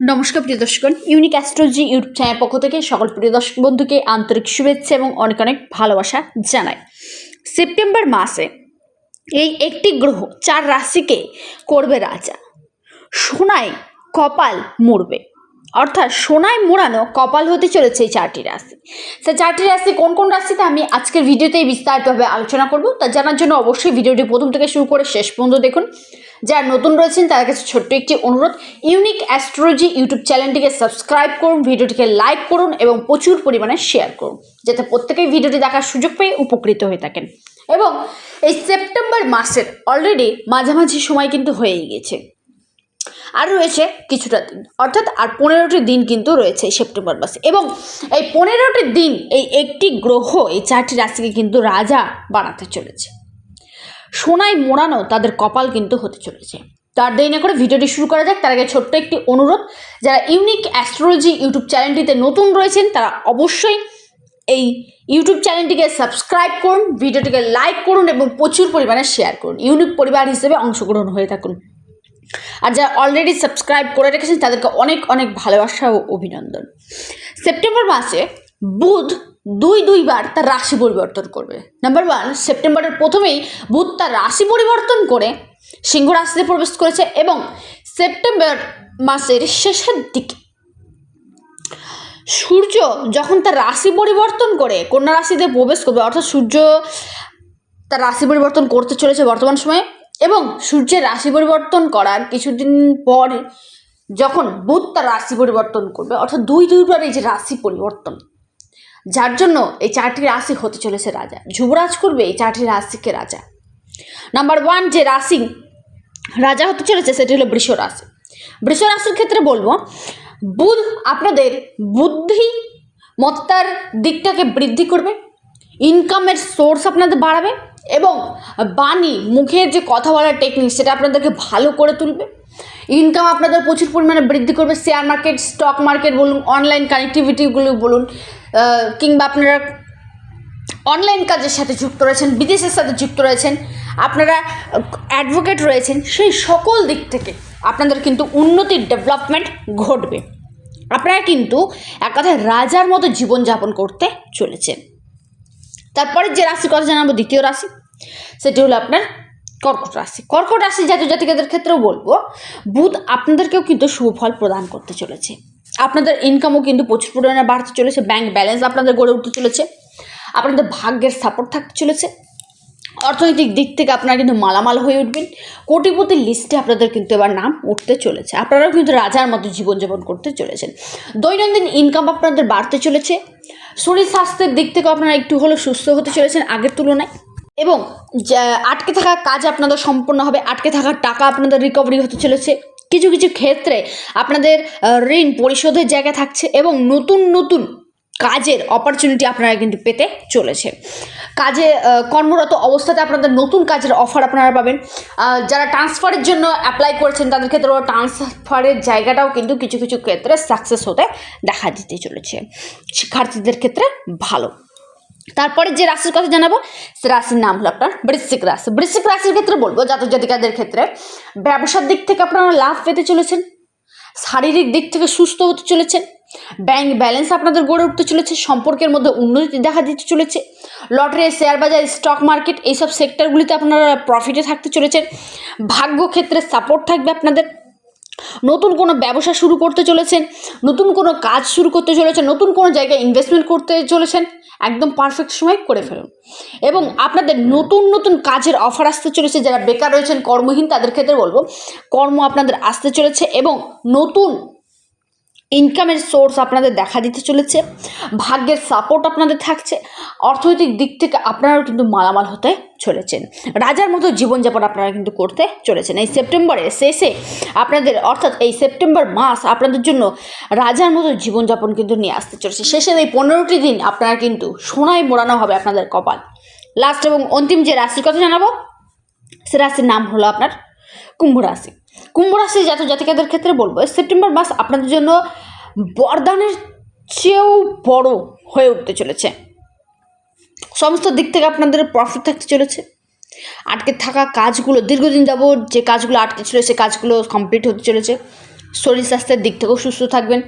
নমস্কার প্রিয় দর্শকগণ ইউনিক অ্যাস্ট্রোলজি ইউটিউব চ্যানেল পক্ষ থেকে সকল প্রিয় দর্শক বন্ধুকে আন্তরিক শুভেচ্ছা এবং অনেক অনেক ভালোবাসা জানাই। সেপ্টেম্বর মাসে এই একটি গ্রহ চার রাশিকে করবে রাজা। সোনায় কপাল মুড়বে। অর্থাৎ সোনায় মোড়ানো কপাল হতে চলেছে এই চারটি রাশি। সে চারটি রাশি কোন কোন রাশিতে আমি আজকের ভিডিওতেই বিস্তারিতভাবে আলোচনা করব, তা জানার জন্য অবশ্যই ভিডিওটি প্রথম থেকে শুরু করে শেষ পর্যন্ত দেখুন। যারা নতুন রয়েছেন, তাদের কাছে ছোট্ট একটি অনুরোধ, ইউনিক অ্যাস্ট্রোলজি ইউটিউব চ্যানেলটিকে সাবস্ক্রাইব করুন, ভিডিওটিকে লাইক করুন এবং প্রচুর পরিমাণে শেয়ার করুন, যাতে প্রত্যেকেই ভিডিওটি দেখার সুযোগ পেয়ে উপকৃত হয়ে থাকেন। এবং এই সেপ্টেম্বর মাসের অলরেডি মাঝামাঝি সময় কিন্তু হয়েই গেছে। আর রয়েছে কিছুটা দিন। অর্থাৎ আর পনেরোটি দিন কিন্তু রয়েছে সেপ্টেম্বর মাসে। এবং এই পনেরোটি দিন এই একটি গ্রহ এই চারটি রাশিকে কিন্তু রাজা বানাতে চলেছে। সোনায় মোড়ানো তাদের কপাল কিন্তু হতে চলেছে। তার দেরি না করে ভিডিওটি শুরু করা যাক। তার আগে ছোট্ট একটি অনুরোধ, যারা ইউনিক অ্যাস্ট্রোলজি ইউটিউব চ্যানেলটিতে নতুন রয়েছেন, তারা অবশ্যই এই ইউটিউব চ্যানেলটিকে সাবস্ক্রাইব করুন, ভিডিওটিকে লাইক করুন এবং প্রচুর পরিমাণে শেয়ার করুন। ইউনিক পরিবার হিসেবে অংশগ্রহণ হয়ে থাকুন। আর যারা অলরেডি সাবস্ক্রাইব করে রেখেছেন, তাদেরকে অনেক অনেক ভালোবাসা ও অভিনন্দন। সেপ্টেম্বর মাসে বুধ দুই, দুইবার তার রাশি পরিবর্তন করবে। নাম্বার ওয়ান সেপ্টেম্বরের প্রথমেই বুধ তার রাশি পরিবর্তন করে সিংহ রাশিতে প্রবেশ করেছে এবং সেপ্টেম্বর মাসের শেষের দিকে সূর্য যখন তার রাশি পরিবর্তন করে, কন্যা রাশিতে প্রবেশ করবে, অর্থাৎ সূর্য তার রাশি পরিবর্তন করতে চলেছে বর্তমান সময়ে এবং সূর্যের রাশি পরিবর্তন করার কিছুদিন পর যখন বুধ তার রাশি পরিবর্তন করবে, অর্থাৎ দুই দুইবার এই যে রাশি পরিবর্তন, যার জন্য এই চারটি রাশি হতে চলেছে রাজা। যুবরাজ করবে এই চারটি রাশিকে রাজা। নাম্বার ওয়ান যে রাশি রাজা হতে চলেছে, সেটি হলো বৃষ রাশি। বৃষ রাশির ক্ষেত্রে বলব, বুধ আপনাদের বুদ্ধি মত্তার দিকটাকে বৃদ্ধি করবে ইনকামের সোর্স আপনাদের বাড়াবে এবং বাণী, মুখের যে কথা বলার টেকনিক সেটা আপনাদেরকে ভালো করে তুলবে। ইনকাম আপনাদের প্রচুর পরিমাণে বৃদ্ধি করবে। শেয়ার মার্কেট স্টক মার্কেট বলুন অনলাইন কানেক্টিভিটিগুলো বলুন কিংবা আপনারা অনলাইন কাজের সাথে যুক্ত রয়েছেন বিদেশের সাথে যুক্ত রয়েছেন, আপনারা অ্যাডভোকেট রয়েছেন, সেই সকল দিক থেকে আপনাদের কিন্তু উন্নতির ডেভেলপমেন্ট ঘটবে। আপনারা কিন্তু এক কথায় রাজার মতো জীবনযাপন করতে চলেছেন। তারপরে যে রাশির কথা জানাব, দ্বিতীয় রাশি, সেটি হলো আপনার কর্কট রাশি। কর্কট রাশি জাতীয় জাতিকাদের ক্ষেত্রেও বলব, বুধ আপনাদেরকেও কিন্তু সুফল প্রদান করতে চলেছে। আপনাদের ইনকামও কিন্তু প্রচুর পরিমাণে বাড়তে চলেছে ব্যাংক ব্যালেন্স আপনাদের গড়ে উঠতে চলেছে, আপনাদের ভাগ্যের সাপোর্ট থাকতে চলেছে। অর্থনৈতিক দিক থেকে আপনারা কিন্তু মালামাল হয়ে উঠবেন কোটিপতির লিস্টে আপনাদের কিন্তু এবার নাম উঠতে চলেছে। আপনারাও কিন্তু রাজার মতো জীবনযাপন করতে চলেছেন। দৈনন্দিন ইনকাম আপনাদের বাড়তে চলেছে শরীর স্বাস্থ্যের দিক থেকে আপনারা একটু হলেও সুস্থ হতে চলেছেন আগের তুলনায়। এবং আটকে থাকা কাজ আপনাদের সম্পূর্ণ হবে, আটকে থাকা টাকা আপনাদের রিকভারি হতে চলেছে। কিছু কিছু ক্ষেত্রে আপনাদের ঋণ পরিশোধের জায়গা থাকছে এবং নতুন নতুন কাজের অপরচুনিটি আপনারা কিন্তু পেতে চলেছে। কাজে কর্মরত অবস্থাতে আপনাদের নতুন কাজের অফার আপনারা পাবেন। যারা ট্রান্সফারের জন্য অ্যাপ্লাই করেছেন, তাদের ক্ষেত্রে ট্রান্সফারের জায়গাটাও কিন্তু কিছু কিছু ক্ষেত্রে সাকসেস হতে দেখা দিতে চলেছে। শিক্ষার্থীদের ক্ষেত্রে ভালো। তারপরে যে রাশির কথা জানাব, সে রাশির নাম হলো আপনার বৃশ্চিক রাশি। বৃশ্চিক রাশির ক্ষেত্রে বলব জাতক জাতিকাদের ক্ষেত্রে ব্যবসার দিক থেকে আপনারা লাভ পেতে চলেছেন, শারীরিক দিক থেকে সুস্থ হতে চলেছেন ব্যাংক ব্যালেন্স আপনাদের গড়ে উঠতে চলেছে, সম্পর্কের মধ্যে উন্নতি দেখা দিতে চলেছে। লটারি শেয়ার বাজার, স্টক মার্কেট, এইসব সেক্টরগুলিতে আপনারা প্রফিটে থাকতে চলেছেন। ভাগ্য ক্ষেত্রে সাপোর্ট থাকবে আপনাদের। নতুন কোনো ব্যবসা শুরু করতে চলেছেন, নতুন কোনো কাজ শুরু করতে চলেছেন, নতুন কোনো জায়গায় ইনভেস্টমেন্ট করতে চলেছেন, একদম পারফেক্ট সময় করে ফেলুন। এবং আপনাদের নতুন নতুন কাজের অফার আসতে চলেছে, যারা বেকার রয়েছেন, কর্মহীন, তাদের ক্ষেত্রে বলব, কর্ম আপনাদের আসতে চলেছে এবং নতুন ইনকামের সোর্স আপনাদের দেখা দিতে চলেছে, ভাগ্যের সাপোর্ট আপনাদের থাকছে, অর্থনৈতিক দিক থেকে আপনারাও কিন্তু মালামাল হতে চলেছেন। রাজার মতো জীবনযাপন আপনারা কিন্তু করতে চলেছেন। এই সেপ্টেম্বরের শেষে আপনাদের, অর্থাৎ এই সেপ্টেম্বর মাস আপনাদের জন্য রাজার মতো জীবনযাপন কিন্তু নিয়ে আসতে চলেছে। শেষের এই পনেরোটি দিন আপনারা কিন্তু সোনায় মোড়ানো হবে আপনাদের কপাল। লাস্ট এবং অন্তিম যে রাশির কথা জানাব, সে রাশির নাম হলো আপনার কুম্ভ রাশি। কুম্ভ রাশি জাতক জাতিকাদের ক্ষেত্রে বলব, সেপ্টেম্বর মাস আপনাদের জন্য বরদানের চেয়েও বড় হয়ে উঠতে চলেছে। সমস্ত দিক থেকে আপনাদের প্রফিট থাকতে চলেছে। আটকে থাকা কাজগুলো, দীর্ঘদিন যাবত যে কাজগুলো আটকে ছিল, সে কাজগুলো কমপ্লিট হতে চলেছে। শরীর স্বাস্থ্যের দিক থেকেও সুস্থ থাকবেন।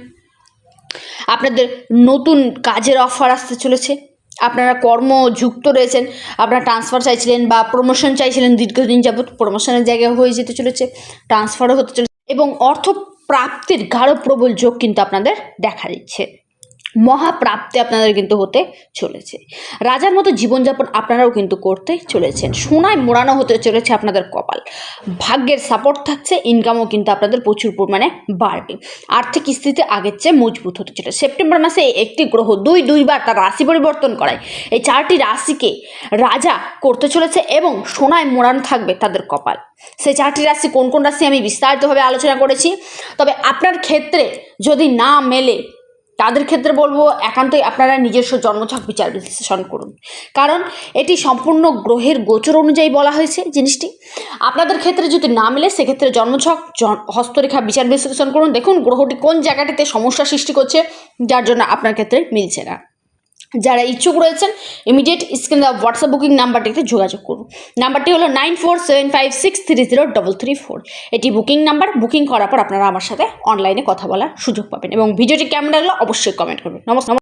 আপনাদের নতুন কাজের অফার আসতে চলেছে। আপনারা কর্মযুক্ত রয়েছেন, আপনারা ট্রান্সফার চাইছিলেন বা প্রমোশন চাইছিলেন দীর্ঘদিন যাবৎ প্রমোশনের জায়গায় হয়ে যেতে চলেছে ট্রান্সফারও হতে চলেছে এবং অর্থ প্রাপ্তির গাঢ় প্রবল যোগ কিন্তু আপনাদের দেখা দিচ্ছে। মহাপ্রাপ্তি আপনাদের কিন্তু হতে চলেছে। রাজার মতো জীবনযাপন আপনারাও কিন্তু করতে চলেছেন। সোনায় মোড়ানো হতে চলেছে আপনাদের কপাল। ভাগ্যের সাপোর্ট থাকছে ইনকামও কিন্তু আপনাদের প্রচুর পরিমাণে বাড়বে। আর্থিক স্থিতি আগের চেয়ে মজবুত হতে চলেছে। সেপ্টেম্বর মাসে একটি গ্রহ দুই দুইবার তার রাশি পরিবর্তন করায়। এই চারটি রাশিকে রাজা করতে চলেছে এবং সোনায় মোড়ানো থাকবে তাদের কপাল। সেই চারটি রাশি কোন কোন রাশি আমি বিস্তারিতভাবে আলোচনা করেছি। তবে আপনার ক্ষেত্রে যদি না মেলে তাদের ক্ষেত্রে বলব, একান্তই আপনারা নিজস্ব জন্মছক বিচার বিশ্লেষণ করুন। কারণ এটি সম্পূর্ণ গ্রহের গোচর অনুযায়ী বলা হয়েছে জিনিসটি। আপনাদের ক্ষেত্রে যদি না মেলে, সেক্ষেত্রে জন্মছক, জন- হস্তরেখা বিচার বিশ্লেষণ করুন। দেখুন, গ্রহটি কোন জায়গাটিতে সমস্যা সৃষ্টি করছে, যার জন্য আপনার ক্ষেত্রে মিলছে না। যারা ইচ্ছুক রয়েছেন ইমিডিয়েট স্ক্রিন দেওয়া হোয়াটসঅ্যাপ বুকিং নাম্বারটিতে যোগাযোগ করুন। নাম্বারটি হলো nine four seven five six three zero double three four এটি বুকিং নাম্বার বুকিং করার পর আপনারা আমার সাথে অনলাইনে কথা বলার সুযোগ পাবেন। এবং ভিডিওটি কেমন লাগল অবশ্যই কমেন্ট করবেন নমস্কার।